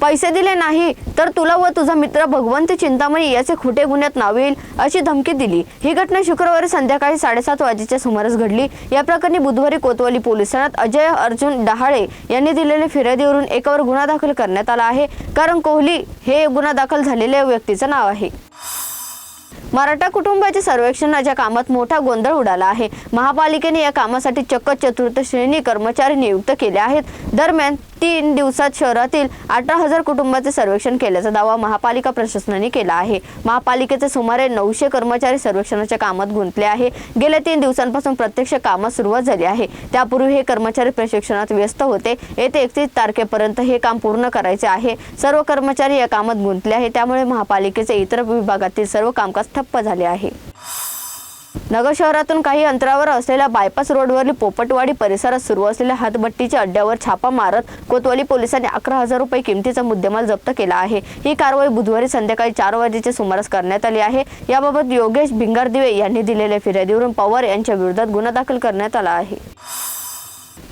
पैसे दिले नाही तर तुला व तुझा मित्र भगवंत चिंतामणी याचे खोटे गुन्ह्यात नाव येईल अशी धमकी दिली. ही घटना शुक्रवारी संध्याकाळी साडेसात वाजेच्या सुमारास घडली. या प्रकरणी बुधवारी कोतवाली पोलीस ठाण्यात अजय अर्जुन डहाळे यांनी दिलेल्या फिर्यादीवरून एकावर गुन्हा दाखल करण्यात आला आहे कारण कोहली हे गुन्हा दाखल झालेल्या व्यक्तीचं नाव आहे. मराठा कुटुंबाच्या सर्वेक्षणाच्या कामात मोठा गोंधळ उडाला आहे महापालिकेने या कामासाठी चक्क चतुर्थ श्रेणी कर्मचारी नियुक्त केले आहेत. दरम्यान तीन दिवसात शहरातील अठरा हजार कुटुंबाचे सर्वेक्षण केल्याचा दावा महापालिका प्रशासनाने केला आहे. महापालिकेचे सुमारे नऊशे कर्मचारी सर्वेक्षणाच्या कामात गुंतले आहे. गेल्या तीन दिवसांपासून प्रत्यक्ष कामात सुरुवात झाली आहे. त्यापूर्वी हे कर्मचारी प्रशिक्षणात व्यस्त होते. येते एकतीस तारखेपर्यंत हे काम पूर्ण करायचे आहे. सर्व कर्मचारी या कामात गुंतले आहे त्यामुळे महापालिकेचे इतर विभागातील सर्व कामकाज ठप्प झाले आहे. नगर शहरातून काही अंतरावर असलेल्या बायपास रोडवरील पोपटवाडी परिसरात सुरू असलेल्या हातभट्टीच्या अड्ड्यावर छापा मारत कोतवाली पोलिसांनी अकरा हजार रुपये किमतीचा मुद्देमाल जप्त केला आहे. ही कारवाई बुधवारी संध्याकाळी चार वाजेच्या सुमारास करण्यात आली आहे. याबाबत योगेश भिंगारदिवे यांनी दिलेल्या फिर्यादीवरून पवार यांच्या विरोधात गुन्हा दाखल करण्यात आला आहे.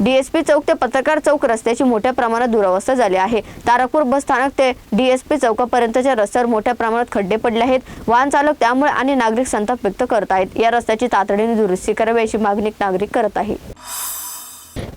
डीएसपी चौक ते पत्रकार चौक रस्त्याची मोठ्या प्रमाणात दुरावस्था झाली आहे. तारापूर बस स्थानक ते डीएसपी चौकापर्यंतच्या रस्त्यावर मोठ्या प्रमाणात खड्डे पडले आहेत. वाहन चालक त्यामुळे आणि नागरिक संताप व्यक्त करत आहेत. या रस्त्याची तातडीने दुरुस्ती करावी अशी मागणी नागरिक करत आहे.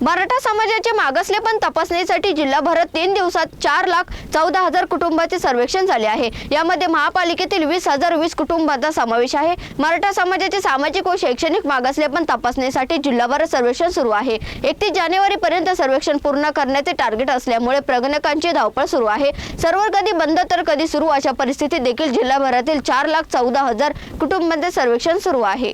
मराठा समाजाचे मागासलेपण तपासणीसाठी जिल्हाभरात तीन दिवसात चार लाख चौदा हजार कुटुंबाचे सर्वेक्षण झाले आहे. यामध्ये महापालिकेतील वीस हजार वीस कुटुंबांचा समावेश आहे. मराठा समाजाचे सामाजिक व शैक्षणिक मागासलेपण तपासणीसाठी जिल्हाभरात सर्वेक्षण सुरू आहे. एकतीस जानेवारी पर्यंत सर्वेक्षण पूर्ण करण्याचे टार्गेट असल्यामुळे प्रगणकांची धावपळ सुरू आहे. सर्व्हर कधी बंद तर कधी सुरू अशा परिस्थितीत देखील जिल्हाभरातील चार लाख चौदा हजार कुटुंबांचे सर्वेक्षण सुरू आहे.